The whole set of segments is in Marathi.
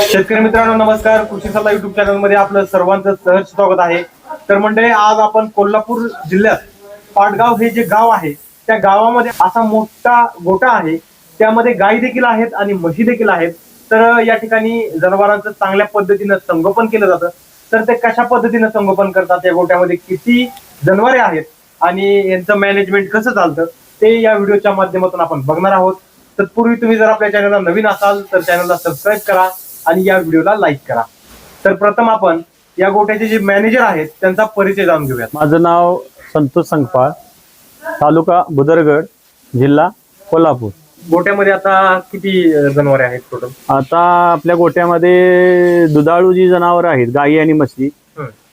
शेतकरी मित्रांनो नमस्कार. कृषी सल्ला युट्यूब चॅनलमध्ये आपलं सर्वांचं सहर्ष स्वागत आहे. तर मंडळी आज आपण कोल्हापूर जिल्ह्यात पाटगाव हे जे गाव आहे त्या गावामध्ये असा मोठा गोटा आहे. त्यामध्ये गायी देखील आहेत आणि म्हशी देखील आहेत. तर या ठिकाणी जनावरांचं चांगल्या पद्धतीनं संगोपन केलं जातं. तर ते कशा पद्धतीनं संगोपन करतात या गोट्यामध्ये किती जनावरे आहेत आणि यांचं मॅनेजमेंट कसं चालतं ते या व्हिडिओच्या माध्यमातून आपण बघणार आहोत. तत्पूर्वी तुम्ही जर आपल्या चॅनलला नवीन असाल तर चॅनलला सबस्क्राईब करा. आणि या व्हिडिओला लाईक करा. तर प्रथम आपण या गोट्याचे जे मॅनेजर आहेत त्यांचा परिचय जाणून घेऊयात. माझं नाव संतोष संगपाळ तालुका बुदरगड जिल्हा कोल्हापूर. गोट्यामध्ये आता किती जनावरे आहेत टोटल आता आपल्या गोट्यामध्ये दुधाळू जी जनावर आहेत गाई आणि म्हशी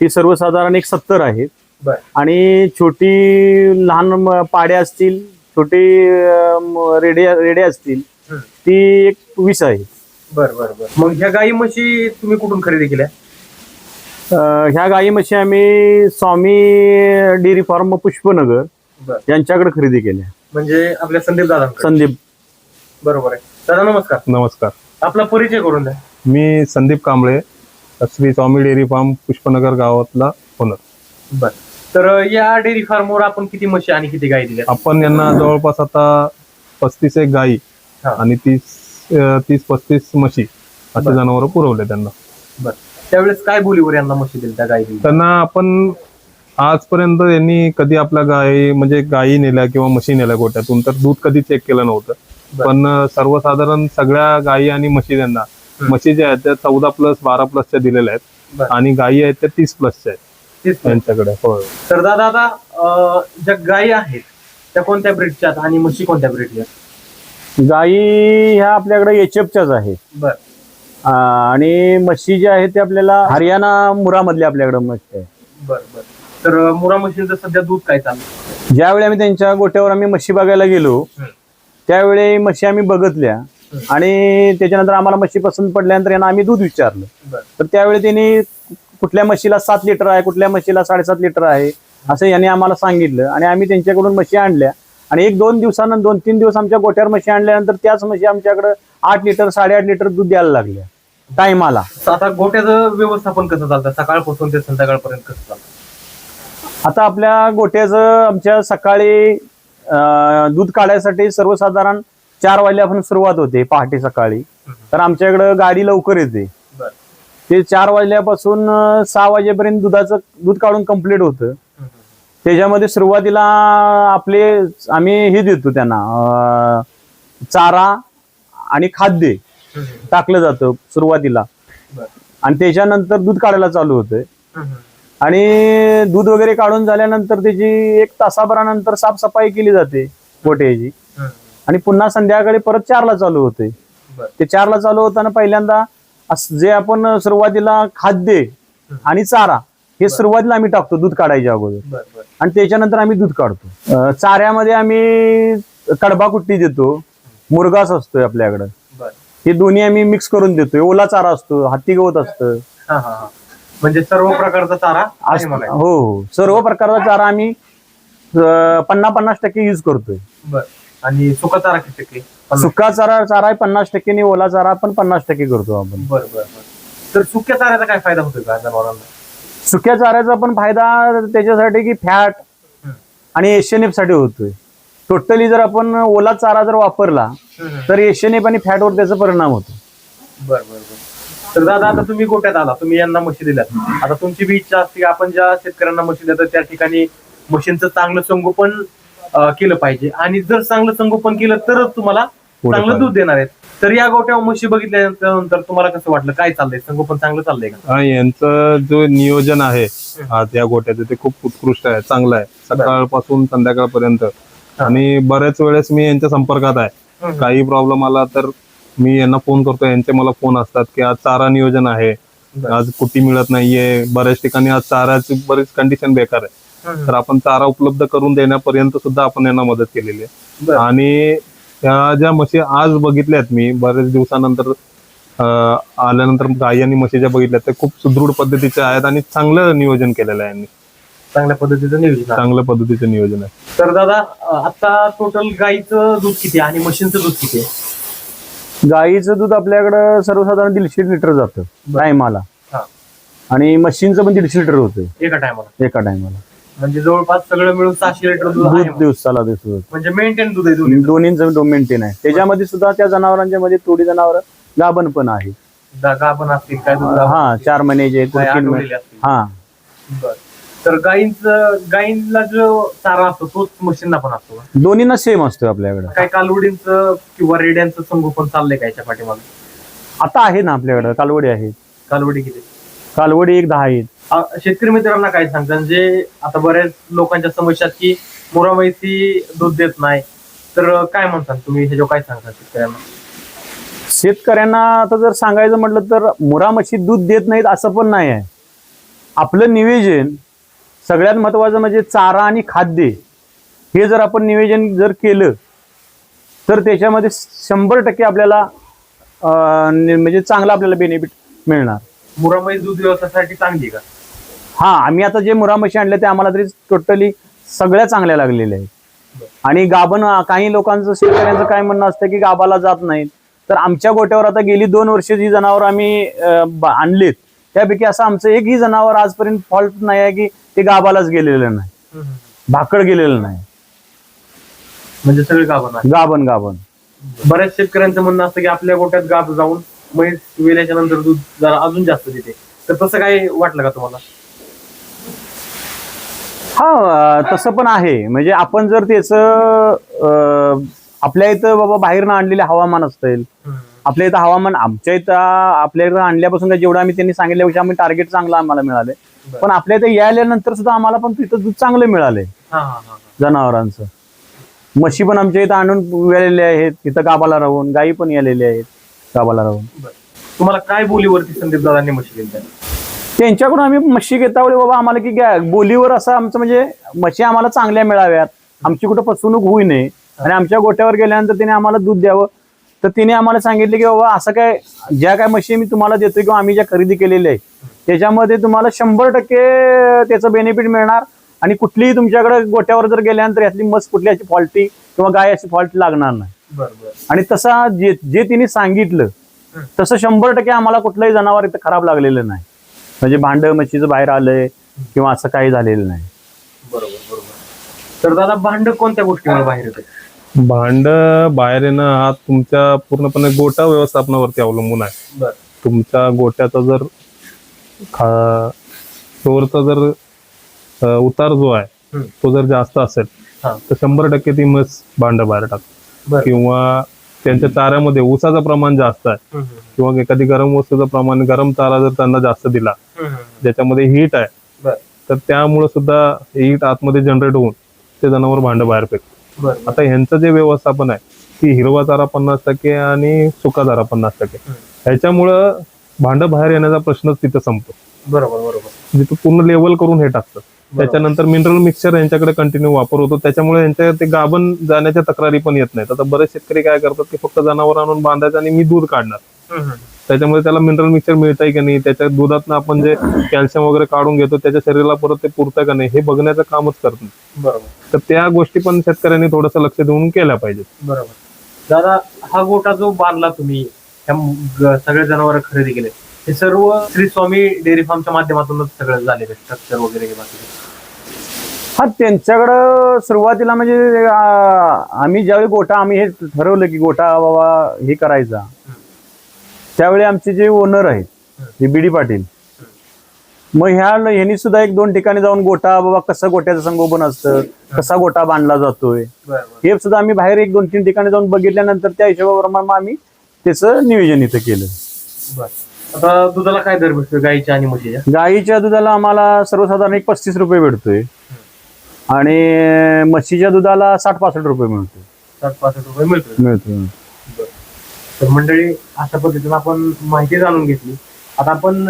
ती सर्वसाधारण एक सत्तर आहेत. बर. आणि छोटी लहान म- पाड्या असतील छोटी अं, रेडे रेडे असतील ती एक वीस आहे. बर बर बर. मग ह्या गाई म्हशी तुम्ही कुठून खरेदी केल्या? अं, ह्या गाई म्हशी आम्ही स्वामी डेअरी फार्म पुष्पनगर बर. यांच्याकडे खरेदी केल्या. म्हणजे आपल्या संदीप दादा संदीप. बरोबर आहे. दादा नमस्कार. नमस्कार. आपला परिचय करून द्या. मी संदीप कांबळे श्री स्वामी डेअरी फार्म पुष्पनगर गावातला ओनर. बर. तर या डेअरी फार्मवर आपण किती म्हशी आणि किती गाई दिल्या? आपण यांना जवळपास आता पस्तीस एक गाई हा. आणि तीस तीस पस्तीस म्हशी असे. जनावर पुरवले त्यांना त्यावेळेस काय बोलीवर यांना म्हशी दिल्या त्या गाई दिल्या त्यांना आपण आजपर्यंत यांनी कधी आपल्या गाई म्हणजे गाई नेल्या किंवा म्हशी नेल्या गोट्यातून तर दूध कधी चेक केलं नव्हतं. पण सर्वसाधारण सगळ्या गाई आणि म्हशी त्यांना. म्हशी ज्या आहेत त्या चौदा प्लस बारा प्लसच्या दिलेल्या आहेत. आणि गाई आहेत त्या तीस प्लसच्या आहेत. त्यांच्याकडे हो तर दादा ज्या गायी आहेत त्या कोणत्या ब्रीडच्या आहेत आणि म्हशी कोणत्या ब्रीडच्या गाई ह्या आपल्याकडे एचएफच्याच आहेत बर. आणि म्हशी ज्या आहेत ते आपल्याला हरियाणा मुरामधल्या आपल्याकडे म्हशी आहे बर बर. तर मुरा म्हशींचं सध्या दूध काय चाललं ज्यावेळी आम्ही त्यांच्या गोट्यावर आम्ही म्हशी बघायला गेलो. त्यावेळी म्हशी आम्ही बघितल्या आणि त्याच्यानंतर आम्हाला म्हशी पसंत पडल्यानंतर यांना आम्ही दूध विचारलं. तर त्यावेळी त्यांनी कुठल्या म्हशीला सात लिटर आहे कुठल्या म्हशीला साडेसात लिटर आहे असं यांनी आम्हाला सांगितलं आणि आम्ही त्यांच्याकडून म्हशी आणल्या. आणि एक दोन दिवसानंतर दोन तीन दिवस आमच्या गोट्यावर म्हशी आणल्यानंतर त्याच म्हशी आमच्याकडे आठ लिटर साडेआठ लिटर दूध द्यायला लागल्या. टायमाला आता गोट्याचं व्यवस्थापन कसं चालतं? सकाळपासून ते संध्याकाळपर्यंत कसं चालतं? आता आपल्या गोट्याचं आमच्या सकाळी दूध काढायसाठी सर्वसाधारण चार वाजल्यापासून सुरुवात होते पहाटे सकाळी. तर आमच्याकडं गाडी लवकर येते. ते चार वाजल्यापासून सहा वाजेपर्यंत दुधाचं दूध काढून कंप्लीट होतं. त्याच्यामध्ये सुरुवातीला आपले आम्ही हे देतो त्यांना चारा आणि खाद्य टाकलं जातं सुरुवातीला. आणि त्याच्यानंतर दूध काढायला चालू होतं आणि दूध वगैरे काढून झाल्यानंतर त्याची एक तासाभरानंतर साफसफाई केली जाते गोट्याची आणि पुन्हा संध्याकाळी परत चारला चालू होते ते चारला चालू होताना पहिल्यांदा जे आपण सुरुवातीला खाद्य आणि चारा हे सुरुवातीला आम्ही टाकतो दूध काढायच्या अगोदर. आणि त्याच्यानंतर आम्ही दूध काढतो. चाऱ्यामध्ये आम्ही कडबा कुट्टी देतो मुरगास असतोय आपल्याकडं. हे दोन्ही आम्ही मिक्स करून देतोय. ओला चारा असतो हत्ती गवत असतं. हा हा हा. म्हणजे सर्व प्रकारचा चारा हो हो. सर्व प्रकारचा चारा आम्ही पन्नास पन्नास टक्के युज करतोय. आणि सुका चारा किती टक्के. सुका चारा चारा पन्नास टक्के आणि ओला चारा पण पन्नास टक्के करतो आपण. बर बर तर सुक्या चाऱ्याचा काय फायदा होतोय का जनावरांना सुक्या चाऱ्याचा पण फायदा त्याच्यासाठी की फॅट आणि एशियनसाठी होतोय. टोटली जर आपण ओला चारा जर वापरला तर एशियन आणि फॅटवर त्याचा परिणाम होतो. बर बर बर. तर दादा आता तुम्ही गोट्यात आला. तुम्ही यांना म्हशी दिल्यात. आता तुमची बी इच्छा असते की आपण ज्या शेतकऱ्यांना म्हशी देतो त्या ठिकाणी म्हशींचं चांगलं संगोपन अं, केलं पाहिजे. आणि जर चांगलं संगोपन केलं तरच तुम्हाला चांगलं. दूध देणार आहेत. तर या गोट्या म्हशी बघितल्यानंतर तुम्हाला कसं वाटलं? काय चाललंय? संगोपन चांगलं चाललंय का? हा, यांचं जो नियोजन आहे आज या गोट्याचं ते खूप उत्कृष्ट आहे चांगलं आहे. सकाळपासून संध्याकाळपर्यंत. आणि बऱ्याच वेळेस मी यांच्या संपर्कात आहे. काही प्रॉब्लेम आला तर मी यांना फोन करतो यांचे मला फोन असतात की आज चारा नियोजन आहे. आज कुटी मिळत नाहीये. बऱ्याच ठिकाणी आज चाऱ्याची बरीच कंडिशन बेकार आहे. तर आपण चारा उपलब्ध करून देण्यापर्यंत सुद्धा आपण यांना मदत केलेली आहे. बरं. आणि ह्या ज्या म्हशी आज बघितल्यात मी बरेच दिवसानंतर आल्यानंतर गाई आणि म्हशी ज्या बघितल्यात त्या खूप सुदृढ पद्धतीच्या आहेत आणि चांगलं नियोजन केलेलं आहे यांनी. चांगल्या पद्धतीचं नियोजन आहे. चांगल्या पद्धतीचं नियोजन आहे. तर दादा आता टोटल गाईचं दूध किती आहे आणि म्हशींचं दूध किती आहे? गाईचं दूध आपल्याकडं सर्वसाधारण दीडशे लिटर जातं टायमाला. हा. आणि मशीनचं पण दीडशे लिटर होतं एका टायमाला. एका टायमाला. म्हणजे जवळपास सगळं मिळून सहाशे लिटर दूध आहे दूध. दिवसाला दिवस म्हणजे मेंटेन दूध आहे दोन्ही. दोन्हींचं मेंटेन आहे. त्याच्यामध्ये सुद्धा त्या जनावरांच्या मध्ये थोडी जनावर गाभण पण आहे. जागा पण असतील काय दूध हा चार महिन्याचे काय तीन आठवलेले महिने असतील. हा. बर. तर गायींचं गायींला जो चारा असतो तोच मशीनला पण असतो? दोन्हींना सेम असतो आपल्याकडे. काय कालवडींचं किंवा रेड्यांचं संगोपन चाललंय का याच्या पाठीमागे? आता आहे ना आपल्याकडे कालवडी आहेत कालवडी किती? कालवडी एक दहा आहेत. शेतकरी मित्रांना काय सांगतात जे आता बऱ्याच लोकांच्या समस्या की मुरा म्हैसी दूध देत नाही तर काय म्हणतात तुम्ही? ह्याच्यावर काय सांगता शेतकऱ्यांना? शेतकऱ्यांना आता जर सांगायचं म्हटलं तर मुरा म्हशी दूध देत नाहीत असं पण नाही आहे. आपलं नियोजन सगळ्यात महत्वाचं म्हणजे चारा आणि खाद्य. हे जर आपण नियोजन जर केलं तर त्याच्यामध्ये शंभर टक्के आपल्याला म्हणजे चांगलं आपल्याला बेनिफिट मिळणार. मुरा म्हैस दूध व्यवसायासाठी चांगली आहे का? हा आम्ही आता जे मुरा म्हशी आणले ते आम्हाला तरी टोटली सगळ्या चांगल्या लागलेल्या आहेत. आणि गाभण काही लोकांचं शेतकऱ्यांचं काय म्हणणं असतं की गाभाला जात नाहीत. तर आमच्या गोट्यावर आता गेली दोन वर्ष जी जनावर आम्ही आणलीत त्यापैकी असं आमचं एकही जनावर आजपर्यंत फॉल्ट नाही आहे की ते गाभालाच गेलेलं नाही. भाकड गेलेलं नाही. म्हणजे सगळे गाभण आहे गाभण गाभण. बऱ्याच शेतकऱ्यांचं म्हणणं असतं की आपल्या गोट्यात गाभ जाऊन म्हैस वेल्याच्या नंतर दूध जरा अजून जास्त देते. तर तसं काय वाटलं का तुम्हाला? हा तसं पण आहे. म्हणजे आपण जर त्याच आपल्या इथं बाबा बाहेरनं आणलेले हवामान असतील आपल्या इथं हवामान आमच्या इथं आपल्या इथं आणल्यापासून काय जेवढं आम्ही त्यांनी सांगितल्यापेक्षा आम्ही टार्गेट चांगलं आम्हाला मिळाले. पण आपल्या इथं यायल्यानंतर सुद्धा आम्हाला पण तिथं दूध चांगलं मिळालंय जनावरांचं. म्हशी पण आमच्या इथं आणून वेलेल्या आहेत. इथं गाबाला राहून गायी पण यालेल्या आहेत गाबाला राहून. तुम्हाला काय बोलीवरती संदीप दादांनी म्हशी त्यांच्याकडून आम्ही म्हशी घेता वेळी बाबा आम्हाला की गा- बोलीवर असं आमचं म्हणजे म्हशी आम्हाला चांगल्या मिळाव्यात. आमची कुठं फसवणूक होऊ नये. आणि आमच्या गोट्यावर गेल्यानंतर तिने आम्हाला दूध द्यावं. तर तिने आम्हाला सांगितले की बाबा असं काय ज्या काय म्हशी मी तुम्हाला देतोय किंवा आम्ही ज्या खरेदी केलेल्या आहे त्याच्यामध्ये तुम्हाला शंभर टक्के त्याचं बेनिफिट मिळणार. आणि कुठलीही तुमच्याकडे गोट्यावर जर गेल्यानंतर यातली मस कुठली अशी फॉल्टी किंवा गाय अशी फॉल्टी लागणार नाही. आणि तसा जे जे तिने सांगितलं तसं शंभर टक्के आम्हाला कुठलंही जनावर इथं खराब लागलेलं नाही. म्हणजे भांड म्हशीचं बाहेर आलंय किंवा असं काही झालेलं नाही. बरोबर बरोबर. तर दादा भांड कोणत्या गोष्टीमुळे बाहेर येते? भांड बाहेर येणं हा तुमच्या पूर्णपणे गोटा व्यवस्थापनावरती अवलंबून आहे. बरं. तुमच्या गोट्याचा जर खा फ्लोअरचा जर अ, उतार जो आहे हम्म. तो जर जास्त असेल हा. तर शंभर टक्के ती म्हस भांड बाहेर टाकते. बरं. किंवा त्यांच्या चाऱ्यामध्ये ऊसाचं प्रमाण जास्त आहे. हम्म, हम्म, किंवा एखादी गरम वस्तूचं प्रमाण गरम चारा जर त्यांना जास्त दिला. ज्याच्यामध्ये हीट आहे. तर त्यामुळे सुद्धा हीट आतमध्ये जनरेट होऊन ते जनावर भांड बाहेर फेकतं आता ह्यांचं जे व्यवस्थापन आहे की हिरवा चारा पन्नास टक्के आणि सुका चारा पन्नास टक्के. ह्याच्यामुळं भांड बाहेर येण्याचा प्रश्नच तिथं संपतो. बरोबर बरोबर. तो पूर्ण लेवल करून हे टाकतं त्याच्यानंतर मिनरल मिक्सचर यांच्याकडे कंटिन्यू वापर होतो. त्याच्यामुळे यांच्या ते गाभण जाण्याच्या तक्रारी पण येत नाहीत. आता बरेच शेतकरी काय करतात की फक्त जनावर आणून बांधायचं आणि मी दूध काढणार. त्याच्यामुळे त्याला मिनरल मिक्सचर मिळतंय की नाही? त्याच्या दुधातनं आपण जे कॅल्शियम वगैरे काढून घेतो त्याच्या शरीराला परत ते पुरतंय का नाही हे बघण्याचं कामच करत नाही. बरोबर. तर त्या गोष्टी पण शेतकऱ्यांनी थोडंसं लक्ष देऊन केल्या पाहिजेत. बरोबर. दादा हा गोटा जो बांधला तुम्ही सगळे जनावर खरेदी केले हे सर्व श्री स्वामी डेअरी फार्मच्या माध्यमातूनच सगळं झालेलं स्ट्रक्चर वगैरे हे बाकी. हा त्यांच्याकडं सुरुवातीला म्हणजे आम्ही ज्यावेळी गोटा आम्ही हे ठरवलं की गोटा बाबा हे करायचा. त्यावेळी आमचे जे ओनर आहेत हे. बीडी पाटील मग ह्या ह्यांनी सुद्धा एक दोन ठिकाणी जाऊन गोटा बाबा कसं गोट्याचं संगोपन असतं कसा गोटा बांधला जातोय हे सुद्धा आम्ही बाहेर एक दोन तीन ठिकाणी जाऊन बघितल्यानंतर त्या हिशोबाप्रमाणे आम्ही त्याचं नियोजन इथं केलं. आता दुधाला काय दर भेटतो गाईच्या आणि म्हशीच्या? गाईच्या दुधाला आम्हाला सर्वसाधारण एक पस्तीस रुपये भेटतोय. आणि म्हशीच्या दुधाला साठ पासष्ट रुपये मिळतोय. सात पासष्ट रुपये मिळतो मिळतोय. तर मंडळी अशा पद्धतीने आपण माहिती जाणून घेतली. आता आपण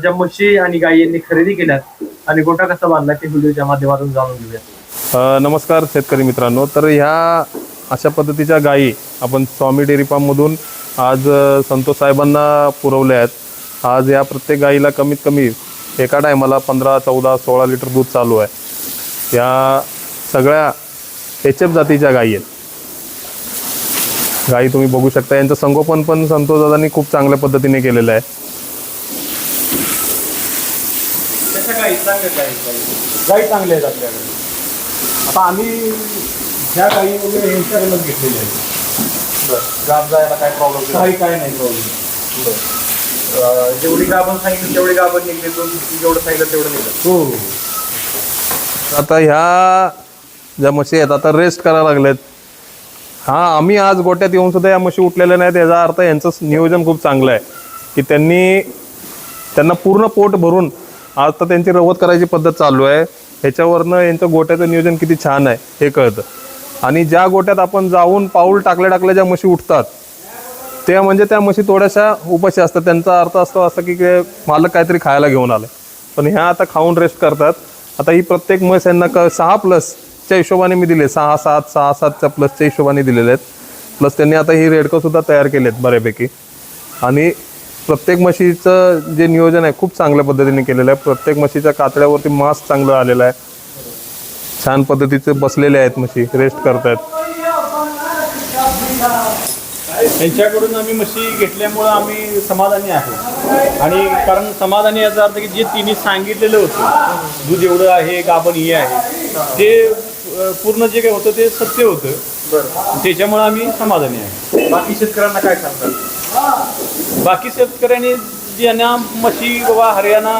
ज्या म्हशी आणि गायी यांनी खरेदी केल्यात आणि गोटा कसा बांधला ते व्हिडिओच्या माध्यमातून जाणून घेऊया नमस्कार शेतकरी मित्रांनो. तर ह्या अशा पद्धतीच्या गायी आपण स्वामी डेअरी फार्ममधून आज संतोष साहेबांना पुरवल्या आहेत. आज या प्रत्येक गायीला कमीत कमी एका टायमाला पंधरा चौदा सोळा लिटर दूध चालू आहे. या सगळ्या एच एफ जातीच्या गायी आहेत. गाई तुम्ही बघू शकता. यांचं संगोपन पण संतोष दादांनी खूप चांगल्या पद्धतीने केलेलं आहे. गाई चांगल्या गाई गाई चांगल्या आहेत आपल्याकडे. आता आम्ही ह्या गाई वगैरे यांच्याकडूनच घेतलेल्या आहेत. गाब जायला काय प्रॉब्लेम काही काय नाही प्रॉब्लेम जेवढी गाभण सांगितली तेवढी गाभण निघली दोन जेवढं सांगितलं तेवढं निघलं. हो. आता ह्या ज्या म्हशी आहेत आता रेस्ट करायला लागलेत. हा आम्ही आज गोट्यात येऊन सुद्धा या म्हशी उठलेल्या नाहीत. याचा अर्थ यांचं नियोजन खूप चांगलं आहे. की त्यांनी त्यांना पूर्ण पोट भरून आज तर त्यांची रवत करायची पद्धत चालू आहे. ह्याच्यावरनं यांचं गोट्याचं नियोजन किती छान आहे हे कळतं. आणि ज्या गोट्यात आपण जाऊन पाऊल टाकल्या टाकल्या ज्या म्हशी उठतात त्या म्हणजे त्या म्हशी थोड्याशा उपाशी असतात. त्यांचा अर्थ असतो असं की मालक काहीतरी खायला घेऊन आलं. पण ह्या आता खाऊन रेस्ट करतात. आता ही प्रत्येक म्हस यांना क सहा प्लस प्लसच्या हिशोबाने मी दिले. सहा सात सहा सातच्या प्लसच्या हिशोबाने दिलेले आहेत. प्लस त्यांनी आता ही रेडकंसुद्धा तयार केले आहेत बऱ्यापैकी. आणि प्रत्येक म्हशीचं जे नियोजन आहे खूप चांगल्या पद्धतीने केलेलं आहे. प्रत्येक म्हशीच्या कातड्यावरती मास्क चांगलं आलेलं आहे. छान पद्धतीचे बसलेले आहेत म्हशी रेस्ट करतायत. त्यांच्याकडून आम्ही म्हशी घेतल्यामुळं आम्ही समाधानी आहोत. आणि कारण समाधानी याचा अर्थ की जे तिने सांगितलेलं होतं दूध एवढं आहे गाभण हे आहे ते पूर्ण जे काही होतं ते सत्य होतं. त्याच्यामुळे आम्ही समाधानी आहे. बाकी शेतकऱ्यांना काय सांगतात? बाकी शेतकऱ्यांनी ज्यांना म्हशी बाबा हरियाणा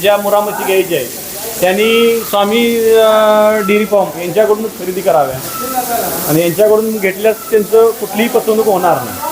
ज्या मुरा म्हशी घ्यायच्या आहेत त्यांनी स्वामी डेअरी फार्म यांच्याकडून खरेदी कराव्या. आणि यांच्याकडून घेतल्यास त्यांचं कुठलीही फसवणूक होणार नाही.